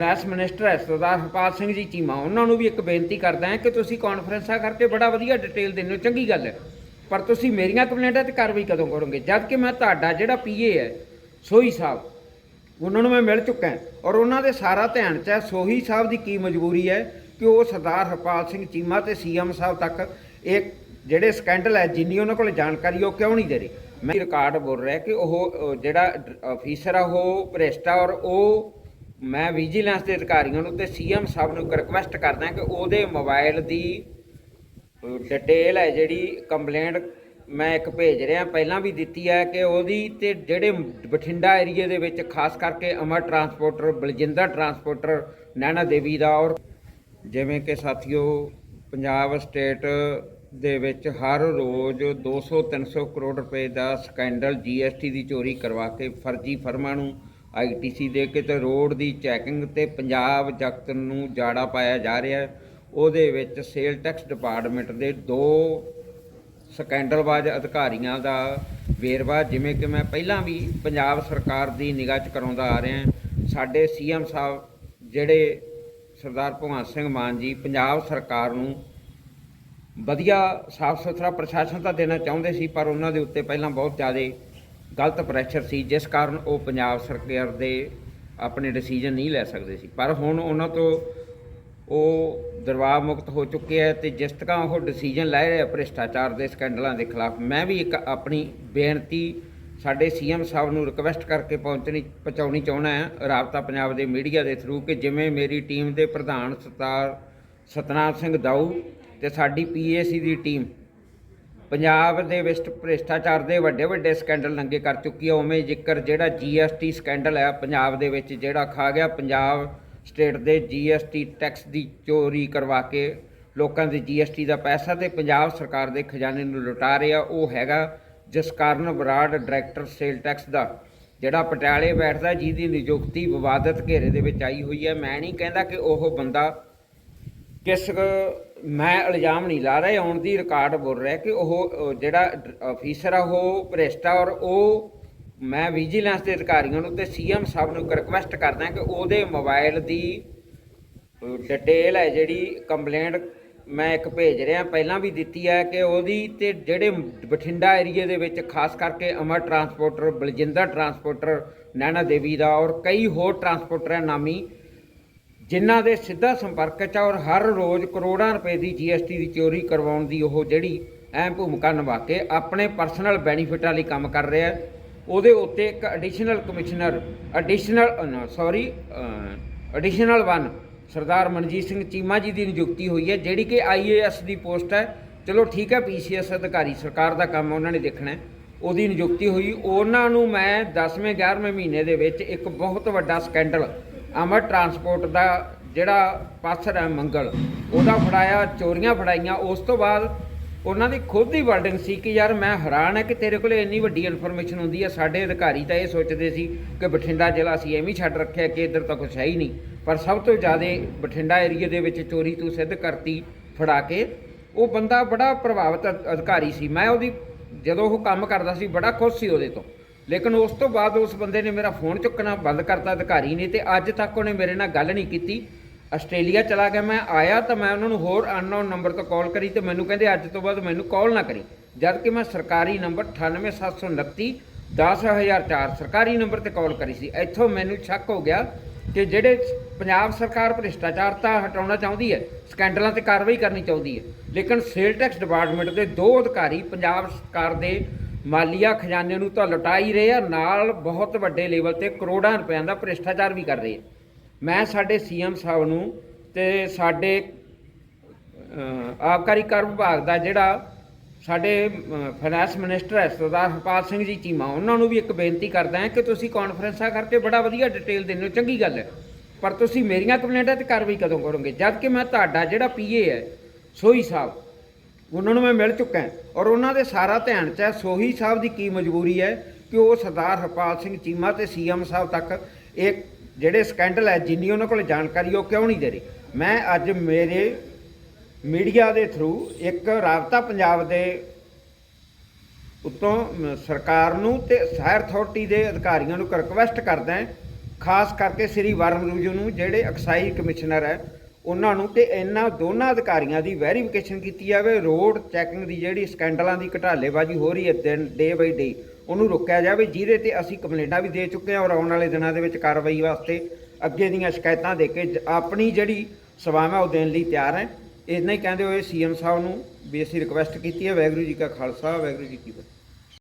Finance minister ਹੈ ਸਰਦਾਰ ਹਰਪਾਲ ਸਿੰਘ ਜੀ ਚੀਮਾ। ਉਹਨਾਂ ਨੂੰ ਵੀ ਇੱਕ ਬੇਨਤੀ ਕਰਦਾ ਹਾਂ ਕਿ ਤੁਸੀਂ ਕਾਨਫਰੰਸਾਂ ਕਰਕੇ ਬੜਾ ਵਧੀਆ ਡਿਟੇਲ ਦਿੰਦੇ ਹੋ, ਚੰਗੀ ਗੱਲ ਹੈ। ਪਰ ਤੁਸੀਂ ਮੇਰੀਆਂ ਕੰਪਲੇਂਟਾਂ ਤੇ ਕਾਰਵਾਈ ਕਦੋਂ ਕਰੋਗੇ? ਜਦ ਕਿ ਮੈਂ ਤੁਹਾਡਾ ਜਿਹੜਾ ਪੀਏ ਹੈ, ਸੋਹੀ ਸਾਹਿਬ, ਉਹਨਾਂ ਨੂੰ ਮੈਂ ਮਿਲ ਚੁੱਕਾ ਔਰ ਉਹਨਾਂ ਦੇ ਸਾਰਾ ਧਿਆਨ ਚ ਹੈ, ਸੋਹੀ ਸਾਹਿਬ ਦੀ ਕੀ ਮਜਬੂਰੀ ਹੈ ਕਿ ਉਹ ਸਰਦਾਰ ਹਰਪਾਲ ਸਿੰਘ ਚੀਮਾ ਤੇ ਸੀਐਮ ਸਾਹਿਬ ਤੱਕ ਇਹ ਜਿਹੜੇ ਸਕੈਂਡਲ ਹੈ, ਜਿੰਨੀ ਉਹਨਾਂ ਕੋਲ ਜਾਣਕਾਰੀ ਉਹ ਕਿਉਂ ਨਹੀਂ ਦੇ ਰਹੇ? ਮੈਂ ਰਿਕਾਰਡ ਬੋਲ ਰਿਹਾ ਕਿ ਉਹ ਜਿਹੜਾ ਅਫੀਸਰ ਆ, ਉਹ ਭ੍ਰਿਸ਼ਟ ਆ ਔਰ ਉਹ ਮੈਂ ਵਿਜੀਲੈਂਸ ਦੇ ਅਧਿਕਾਰੀਆਂ ਨੂੰ ਤੇ ਸੀਐਮ ਸਾਹਿਬ ਨੂੰ ਰਿਕਵੈਸਟ ਕਰਦਾ ਕਿ ਉਹਦੇ ਮੋਬਾਈਲ ਦੀ ਡਿਟੇਲ ਹੈ ਜਿਹੜੀ ਕੰਪਲੇਂਟ ਮੈਂ ਇੱਕ ਭੇਜ ਰਿਹਾ। ਪਹਿਲਾਂ ਵੀ ਦਿੱਤੀ ਹੈ ਕਿ ਉਹਦੀ ਤੇ ਜਿਹੜੇ ਬਠਿੰਡਾ ਏਰੀਏ ਦੇ ਵਿੱਚ ਖਾਸ ਕਰਕੇ ਅਮਰ ਟਰਾਂਸਪੋਰਟਰ ਬਲਜਿੰਦਰ ਟਰਾਂਸਪੋਰਟਰ ਨੈਣਾ ਦੇਵੀ ਦਾ ਔਰ ਜਿਵੇਂ ਕਿ ਸਾਥੀਓ, ਪੰਜਾਬ ਸਟੇਟ ਦੇ ਵਿੱਚ ਹਰ ਰੋਜ਼ 200 300 ਕਰੋੜ ਰੁਪਏ ਦਾ ਸਕੈਂਡਲ ਜੀਐਸਟੀ ਦੀ ਚੋਰੀ ਕਰਵਾ ਕੇ ਫਰਜ਼ੀ ਫਰਮਾਂ ਨੂੰ ਆਈਟੀਸੀ ਦੇ ਕੇ ਤੇ ਰੋਡ ਦੀ ਚੈਕਿੰਗ ਤੇ ਪੰਜਾਬ ਜਗਤ ਨੂੰ ਜਾੜਾ ਪਾਇਆ ਜਾ ਰਿਹਾ ਹੈ। ਉਹਦੇ ਵਿੱਚ ਸੇਲ ਟੈਕਸ ਡਿਪਾਰਟਮੈਂਟ ਦੇ ਦੋ ਸਕੈਂਡਲਬਾਜ਼ ਅਧਿਕਾਰੀਆਂ ਦਾ ਵੇਰਵਾ, ਜਿਵੇਂ ਕਿ ਮੈਂ ਪਹਿਲਾਂ ਵੀ ਪੰਜਾਬ ਸਰਕਾਰ ਦੀ ਨਿਗਾਹ 'ਚ ਕਰਾਉਂਦਾ ਆ ਰਿਹਾ ਸਾਡੇ ਸੀਐਮ ਸਾਹਿਬ ਜਿਹੜੇ ਸਰਦਾਰ ਭਗਵੰਤ ਸਿੰਘ ਮਾਨ ਜੀ ਪੰਜਾਬ ਸਰਕਾਰ ਨੂੰ ਵਧੀਆ ਸਾਫ਼ ਸੁਥਰਾ ਪ੍ਰਸ਼ਾਸਨ ਤਾਂ ਦੇਣਾ ਚਾਹੁੰਦੇ ਸੀ, ਪਰ ਉਹਨਾਂ ਦੇ ਉੱਤੇ ਪਹਿਲਾਂ ਬਹੁਤ ਜ਼ਿਆਦਾ ਗਲਤ ਪ੍ਰੈਸ਼ਰ ਸੀ, ਜਿਸ ਕਾਰਨ ਉਹ ਪੰਜਾਬ ਸਰਕਾਰ ਦੇ ਆਪਣੇ ਡਿਸੀਜਨ ਨਹੀਂ ਲੈ ਸਕਦੇ ਸੀ। ਪਰ ਹੁਣ ਉਹਨਾਂ ਤੋਂ ਉਹ ਦਰਬਾਰ ਮੁਕਤ ਹੋ ਚੁੱਕੇ ਹੈ ਤੇ ਜਿਸ ਤਰ੍ਹਾਂ ਉਹ ਡਿਸੀਜਨ ਲੈ ਰਿਹਾ ਭ੍ਰਿਸ਼ਟਾਚਾਰ ਦੇ ਸਕੈਂਡਲਾਂ ਦੇ ਖਿਲਾਫ, ਮੈਂ ਵੀ ਇੱਕ ਆਪਣੀ ਬੇਨਤੀ ਸਾਡੇ ਸੀਐਮ ਸਾਹਿਬ ਨੂੰ ਰਿਕਵੈਸਟ ਕਰਕੇ ਪਹੁੰਚਣੀ, ਪਹੁੰਚਾਉਣੀ ਚਾਹੁੰਦਾ ਹੈ, ਰਾਬਤਾ ਪੰਜਾਬ ਦੇ ਮੀਡੀਆ ਦੇ ਥਰੂ ਕਿ ਜਿਵੇਂ ਮੇਰੀ ਟੀਮ ਦੇ ਪ੍ਰਧਾਨ ਸਰਦਾਰ ਸਤਨਾਮ ਸਿੰਘ ਦਾਊ ਤੇ ਸਾਡੀ ਪੀਏਸੀ ਦੀ ਟੀਮ ਪੰਜਾਬ ਦੇ ਵਿੱਚ ਭ੍ਰਿਸ਼ਟਾਚਾਰ ਦੇ ਵੱਡੇ ਵੱਡੇ ਸਕੈਂਡਲ ਨੰਗੇ ਕਰ ਚੁੱਕੀ ਹੈ ਉਵੇਂ ਜ਼ਿਕਰ ਜਿਹੜਾ ਜੀਐਸਟੀ ਸਕੈਂਡਲ ਹੈ ਪੰਜਾਬ ਦੇ ਵਿੱਚ ਜਿਹੜਾ ਖਾ ਗਿਆ, ਪੰਜਾਬ ਸਟੇਟ ਦੇ ਜੀਐਸਟੀ ਟੈਕਸ ਦੀ ਚੋਰੀ ਕਰਵਾ ਕੇ ਲੋਕਾਂ ਦੇ ਜੀਐਸਟੀ ਦਾ ਪੈਸਾ ਤੇ ਪੰਜਾਬ ਸਰਕਾਰ ਦੇ ਖਜ਼ਾਨੇ ਨੂੰ ਲੁਟਾ ਰਿਹਾ, ਉਹ ਹੈਗਾ ਜਿਸ ਕਾਰਨ ਬਰਾੜ ਡਾਇਰੈਕਟਰ ਸੇਲ ਟੈਕਸ ਦਾ ਜਿਹੜਾ ਪਟਿਆਲੇ ਬੈਠਦਾ, ਜਿਹਦੀ ਨਿਯੁਕਤੀ ਵਿਵਾਦਤ ਘੇਰੇ ਦੇ ਵਿੱਚ ਆਈ ਹੋਈ ਹੈ ਮੈਂ ਨਹੀਂ ਕਹਿੰਦਾ ਕਿ ਉਹ ਬੰਦਾ ਕਿਸ ਮੈਂ ਇਲਜ਼ਾਮ ਨਹੀਂ ਲਾ ਰਿਹਾ, ਆਉਣ ਦੀ ਰਿਕਾਰਡ ਬੋਲ ਰਿਹਾ ਕਿ ਉਹ ਜਿਹੜਾ ਅਫੀਸਰ ਆ, ਉਹ ਭ੍ਰਿਸ਼ਟ ਆ ਔਰ ਉਹ ਮੈਂ ਵਿਜੀਲੈਂਸ ਦੇ ਅਧਿਕਾਰੀਆਂ ਨੂੰ ਤੇ ਸੀਐਮ ਸਾਹਿਬ ਨੂੰ ਰਿਕਵੈਸਟ ਕਰਦਾ ਕਿ ਉਹਦੇ ਮੋਬਾਈਲ ਦੀ ਡਿਟੇਲ ਹੈ ਜਿਹੜੀ ਕੰਪਲੇਂਟ ਮੈਂ ਇੱਕ ਭੇਜ ਰਿਹਾ, ਪਹਿਲਾਂ ਵੀ ਦਿੱਤੀ ਹੈ ਕਿ ਉਹਦੀ ਤੇ ਜਿਹੜੇ ਬਠਿੰਡਾ ਏਰੀਏ ਦੇ ਵਿੱਚ ਖਾਸ ਕਰਕੇ ਅਮਰ ਟਰਾਂਸਪੋਰਟਰ ਬਲਜਿੰਦਰ ਟਰਾਂਸਪੋਰਟਰ ਨੈਣਾ ਦੇਵੀ ਦਾ ਔਰ ਕਈ ਹੋਰ ਟਰਾਂਸਪੋਰਟਰ ਹੈ ਨਾਮੀ ਜਿਨ੍ਹਾਂ ਦੇ ਸਿੱਧਾ ਸੰਪਰਕ 'ਚ ਔਰ ਹਰ ਰੋਜ਼ ਕਰੋੜਾਂ ਰੁਪਏ ਦੀ ਜੀਐਸਟੀ ਦੀ ਚੋਰੀ ਕਰਵਾਉਣ ਦੀ ਉਹ ਜਿਹੜੀ ਅਹਿਮ ਭੂਮਿਕਾ ਨਿਭਾ ਕੇ ਆਪਣੇ ਪਰਸਨਲ ਬੈਨੀਫਿਟਾਂ ਲਈ ਕੰਮ ਕਰ ਰਿਹਾ ਉਹਦੇ ਉੱਤੇ ਇੱਕ additional commissioner additional sorry additional one Sardar Manjit Singh Cheema ji ਦੀ ਨਿਯੁਕਤੀ ਹੋਈ ਹੈ, ਜਿਹੜੀ ਕਿ ਆਈਏਐਸ ਦੀ ਪੋਸਟ ਹੈ। ਚਲੋ ਠੀਕ ਹੈ ਪੀਸੀਐਸ ਅਧਿਕਾਰੀ, ਸਰਕਾਰ ਦਾ ਕੰਮ ਉਹਨਾਂ ਨੇ ਦੇਖਣਾ ਉਹਦੀ ਨਿਯੁਕਤੀ ਹੋਈ। ਉਹਨਾਂ ਨੂੰ ਮੈਂ 10ਵੇਂ 11ਵੇਂ ਮਹੀਨੇ ਦੇ ਵਿੱਚ ਇੱਕ ਬਹੁਤ ਵੱਡਾ ਸਕੈਂਡਲ ਅਮਰ ਟਰਾਂਸਪੋਰਟ ਦਾ ਜਿਹੜਾ ਪਾਸਰ ਹੈ ਮੰਗਲ, ਉਹਦਾ ਫੜਾਇਆ, ਚੋਰੀਆਂ ਫੜਾਈਆਂ, ਉਸ ਤੋਂ ਬਾਅਦ ਉਹਨਾਂ ਦੀ ਖੁਦ ਦੀ ਵਰਡਿੰਗ ਸੀ ਕਿ ਯਾਰ ਮੈਂ ਹੈਰਾਨ ਹੈ ਕਿ ਤੇਰੇ ਕੋਲੇ ਇੰਨੀ ਵੱਡੀ ਇਨਫੋਰਮੇਸ਼ਨ ਹੁੰਦੀ ਹੈ, ਸਾਡੇ ਅਧਿਕਾਰੀ ਤਾਂ ਇਹ ਸੋਚਦੇ ਸੀ ਕਿ ਬਠਿੰਡਾ ਜ਼ਿਲ੍ਹਾ ਸੀ ਐਵੇਂ ਛੱਡ ਰੱਖਿਆ ਕਿ ਇੱਧਰ ਤਾਂ ਕੁਝ ਹੈ ਹੀ ਨਹੀਂ। ਪਰ ਸਭ ਤੋਂ ਜ਼ਿਆਦਾ ਬਠਿੰਡਾ ਏਰੀਆ ਦੇ ਵਿੱਚ ਚੋਰੀ ਤੂੰ ਸਿੱਧ ਕਰਤੀ, ਫੜਾ ਕੇ, ਉਹ ਬੰਦਾ ਬੜਾ ਪ੍ਰਭਾਵਿਤ ਅਧਿਕਾਰੀ ਸੀ। ਮੈਂ ਉਹਦੀ ਜਦੋਂ ਉਹ ਕੰਮ ਕਰਦਾ ਸੀ, ਬੜਾ ਖੁਸ਼ ਸੀ ਉਹਦੇ ਤੋਂ। ਲੇਕਿਨ ਉਸ ਤੋਂ ਬਾਅਦ ਉਸ ਬੰਦੇ ਨੇ ਮੇਰਾ ਫੋਨ ਚੁੱਕਣਾ ਬੰਦ ਕਰਤਾ, ਅਧਿਕਾਰੀ ਨੇ ਤੇ ਅੱਜ ਤੱਕ ਉਹਨੇ ਮੇਰੇ ਨਾਲ ਗੱਲ ਨਹੀਂ ਕੀਤੀ। ਆਸਟ੍ਰੇਲੀਆ ਚਲਾ ਗਿਆ, ਮੈਂ ਆਇਆ ਤਾਂ ਮੈਂ ਉਹਨਾਂ ਨੂੰ ਹੋਰ ਅਨਨੋਨ ਨੰਬਰ ਤੋਂ ਕਾਲ ਕਰੀ ਤੇ ਮੈਨੂੰ ਕਹਿੰਦੇ ਅੱਜ ਤੋਂ ਬਾਅਦ ਮੈਨੂੰ ਕਾਲ ਨਾ ਕਰੀ। ਜਦ ਕਿ ਮੈਂ ਸਰਕਾਰੀ ਨੰਬਰ 98729 10004 ਸਰਕਾਰੀ ਨੰਬਰ ਤੇ ਕਾਲ ਕਰੀ ਸੀ। ਇੱਥੋਂ ਮੈਨੂੰ ਸ਼ੱਕ ਹੋ ਗਿਆ ਕਿ ਜਿਹੜੇ ਪੰਜਾਬ ਸਰਕਾਰ ਭ੍ਰਿਸ਼ਟਾਚਾਰ ਤਾਂ ਹਟਾਉਣਾ ਚਾਹੁੰਦੀ ਹੈ, ਸਕੈਂਡਲਾਂ ਤੇ ਕਾਰਵਾਈ ਕਰਨੀ ਚਾਹੁੰਦੀ ਹੈ। ਲੇਕਿਨ ਸੇਲ ਟੈਕਸ ਡਿਪਾਰਟਮੈਂਟ ਦੇ ਦੋ ਅਧਿਕਾਰੀ ਪੰਜਾਬ ਸਰਕਾਰ ਦੇ ਮਾਲੀਆ ਖਜ਼ਾਨੇ ਨੂੰ ਤਾਂ ਲੁਟਾ ਹੀ ਰਹੇ ਆ, ਨਾਲ ਬਹੁਤ ਵੱਡੇ ਲੈਵਲ ਤੇ ਕਰੋੜਾਂ ਰੁਪਇਆਂ ਦਾ ਭ੍ਰਿਸ਼ਟਾਚਾਰ ਵੀ ਕਰ ਰਹੇ ਆ। ਮੈਂ ਸਾਡੇ ਸੀਐਮ ਸਾਹਿਬ ਨੂੰ ਤੇ ਸਾਡੇ ਆਬਕਾਰੀ ਕਰ ਵਿਭਾਗ ਦਾ ਜਿਹੜਾ ਸਾਡੇ ਫਾਈਨੈਂਸ ਮਿਨਿਸਟਰ ਹੈ, ਸਰਦਾਰ ਹਰਪਾਲ ਸਿੰਘ ਜੀ ਚੀਮਾ, ਉਹਨਾਂ ਨੂੰ ਵੀ ਇੱਕ ਬੇਨਤੀ ਕਰਦਾ ਹਾਂ ਕਿ ਤੁਸੀਂ ਕਾਨਫਰੰਸਾਂ ਕਰਕੇ ਬੜਾ ਵਧੀਆ ਡਿਟੇਲ ਦਿੰਦੇ ਹੋ, ਚੰਗੀ ਗੱਲ ਹੈ। ਪਰ ਤੁਸੀਂ ਮੇਰੀਆਂ ਕੰਪਲੇਂਟਾਂ ਤੇ ਕਾਰਵਾਈ ਕਦੋਂ ਕਰੋਗੇ? ਜਦ ਕਿ ਮੈਂ ਤੁਹਾਡਾ ਜਿਹੜਾ ਪੀਏ ਹੈ ਸੋਈ ਸਾਹਿਬ ਉਹਨਾਂ ਨੂੰ ਮੈਂ ਮਿਲ ਚੁੱਕਾ ਔਰ ਉਹਨਾਂ ਦੇ ਸਾਰਾ ਧਿਆਨ 'ਚ ਹੈ, ਸੋਹੀ ਸਾਹਿਬ ਦੀ ਕੀ ਮਜਬੂਰੀ ਹੈ ਕਿ ਉਹ ਸਰਦਾਰ ਹਰਪਾਲ ਸਿੰਘ ਚੀਮਾ ਤੇ ਸੀਐਮ ਸਾਹਿਬ ਤੱਕ ਇਹ ਜਿਹੜੇ ਸਕੈਂਡਲ ਹੈ, ਜਿੰਨੀ ਉਹਨਾਂ ਕੋਲ ਜਾਣਕਾਰੀ, ਉਹ ਕਿਉਂ ਨਹੀਂ ਦੇ ਰਹੇ? ਮੈਂ ਅੱਜ ਮੇਰੇ ਮੀਡੀਆ ਦੇ ਥਰੂ ਇੱਕ ਰਾਬਤਾ ਪੰਜਾਬ ਦੇ ਉੱਤੋਂ ਸਰਕਾਰ ਨੂੰ ਤੇ ਹਾਇਰ ਅਥਾਰਟੀ ਦੇ ਅਧਿਕਾਰੀਆਂ ਨੂੰ ਰਿਕਵੈਸਟ ਕਰਦਾ ਖਾਸ ਕਰਕੇ ਸ੍ਰੀ ਵਰਮ ਰੂਜੂ ਨੂੰ, ਜਿਹੜੇ ਐਕਸਾਈਜ਼ ਕਮਿਸ਼ਨਰ ਹੈ ਉਹਨਾਂ ਨੂੰ ਤੇ ਇਹਨਾਂ ਦੋਨਾਂ ਅਧਿਕਾਰੀਆਂ ਦੀ ਵੈਰੀਫਿਕੇਸ਼ਨ ਕੀਤੀ ਜਾਵੇ। ਰੋਡ ਚੈਕਿੰਗ ਦੀ ਜਿਹੜੀ ਸਕੈਂਡਲਾਂ ਦੀ ਘਟਾਲੇਬਾਜ਼ੀ ਹੋ ਰਹੀ ਹੈ ਦਿਨ ਡੇ ਬਾਈ ਡੇ ਉਹਨੂੰ ਰੋਕਿਆ ਜਾਵੇ, ਜਿਹਦੇ ਤੇ ਅਸੀਂ ਕੰਪਲੇਂਟਾਂ ਵੀ ਦੇ ਚੁੱਕੇ ਹਾਂ ਔਰ ਆਉਣ ਵਾਲੇ ਦਿਨਾਂ ਦੇ ਵਿੱਚ ਕਾਰਵਾਈ ਵਾਸਤੇ ਅੱਗੇ ਦੀਆਂ ਸ਼ਿਕਾਇਤਾਂ ਦੇ ਕੇ ਆਪਣੀ ਜਿਹੜੀ ਸੇਵਾਵਾਂ ਉਹ ਦੇਣ ਲਈ ਤਿਆਰ ਹੈ। ਇੰਨਾ ਹੀ ਕਹਿੰਦੇ ਹੋਏ ਸੀਐਮ ਸਾਹਿਬ ਨੂੰ ਵੀ ਅਸੀਂ ਰਿਕੁਐਸਟ ਕੀਤੀ ਹੈ। ਵਾਹਿਗੁਰੂ ਜੀ ਕਾ ਖਾਲਸਾ, ਵਾਹਿਗੁਰੂ ਜੀ ਕੀ ਫਤਿਹ।